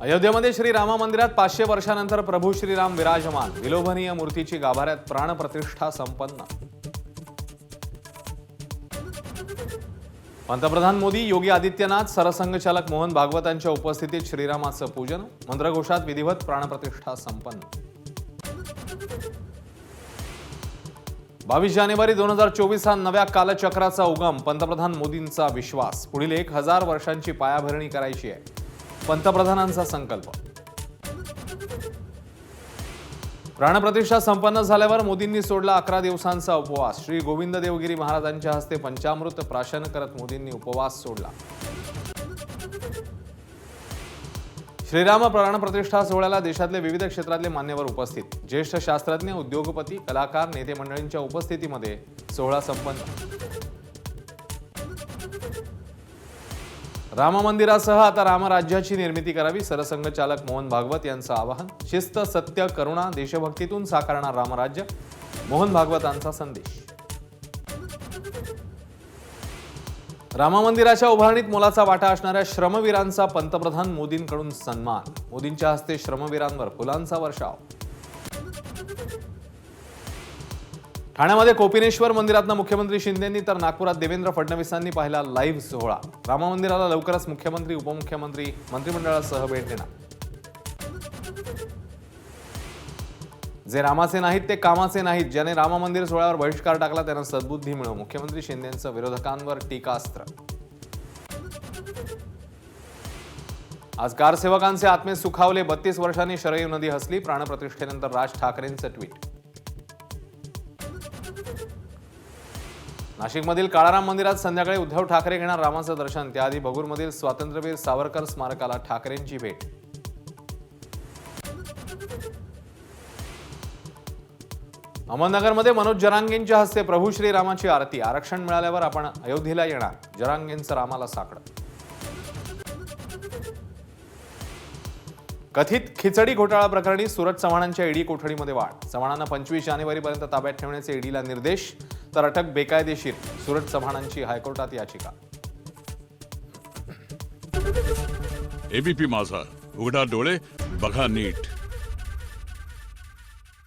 अयोध्येमध्ये श्री रामा मंदिरात पाचशे वर्षानंतर प्रभू श्रीराम विराजमान. विलोभनीय मूर्तीची गाभाऱ्यात प्राणप्रतिष्ठा संपन्न. पंतप्रधान मोदी योगी आदित्यनाथ सरसंघचालक मोहन भागवतांच्या उपस्थितीत श्रीरामाचं पूजन. मंत्रघोषात विधिवत प्राणप्रतिष्ठा संपन्न. बावीस जानेवारी दोन हजार चोवीस हा नव्या कालचक्राचा उगम पंतप्रधान मोदींचा विश्वास. पुढील एक हजार वर्षांची पायाभरणी करायची आहे. पंतप्रधानांचा संकल्प. प्राणप्रतिष्ठा संपन्न झाल्यावर मोदींनी सोडला अकरा दिवसांचा उपवास. श्री गोविंद देवगिरी महाराजांच्या हस्ते पंचामृत प्राशन करत मोदींनी उपवास सोडला. श्रीराम प्राणप्रतिष्ठा सोहळ्याला देशातले विविध क्षेत्रातले मान्यवर उपस्थित. ज्येष्ठ शास्त्रज्ञ उद्योगपती कलाकार नेते मंडळींच्या उपस्थितीमध्ये सोहळा संपन्न. राम मंदिरासह आता रामराज्याची निर्मिती करावी. सरसंघचालक मोहन भागवत यांचं आवाहन शिस्त सत्य करुणा देशभक्तीतून साकारणार रामराज्य. मोहन भागवतांचा संदेश. राम मंदिराच्या उभारणीत मोलाचा वाटा असणाऱ्या श्रमवीरांचा पंतप्रधान मोदींकडून सन्मान. मोदींच्या हस्ते श्रमवीरांवर फुलांचा वर्षाव. ठाण्यामध्ये कोपिनेश्वर मंदिरातनं मुख्यमंत्री शिंदेंनी तर नागपुरात देवेंद्र फडणवीसांनी पाहिला लाईव्ह सोहळा. राम मंदिराला लवकरच मुख्यमंत्री उपमुख्यमंत्री मंत्रिमंडळासह भेट देणार. जे रामाचे नाहीत ते कामाचे नाहीत. ज्याने राम मंदिर सोहळ्यावर बहिष्कार टाकला त्यांना सद्बुद्धी मिळो मुख्यमंत्री शिंदेंचं विरोधकांवर टीकास्त्र आज कारसेवकांचे आत्मे सुखावले बत्तीस वर्षांनी शरयू नदी हसली प्राणप्रतिष्ठेनंतर राज ठाकरेंचं ट्विट. नाशिकमधील काळाराम मंदिरात संध्याकाळी उद्धव ठाकरे घेणार रामाचं दर्शन. त्याआधी भगूरमधील स्वातंत्र्यवीर सावरकर स्मारकाला ठाकरेंची भेट. अहमदनगरमध्ये मनोज जरांगेंच्या हस्ते प्रभू श्रीरामाची आरती. आरक्षण मिळाल्यावर आपण अयोध्येला येणार. जरांगेंचं रामाला साकडं. कथित खिचडी घोटाळा प्रकरणी सुरत चव्हाणांच्या ईडी कोठडीमध्ये वाढ. चव्हाणांना पंचवीस जानेवारीपर्यंत ताब्यात ठेवण्याचे ईडीला निर्देश तर अटक बेकायदेशीर सुरत चव्हाणांची हायकोर्टात याचिका. एबीपी माझा. उघडा डोळे बघा नीट.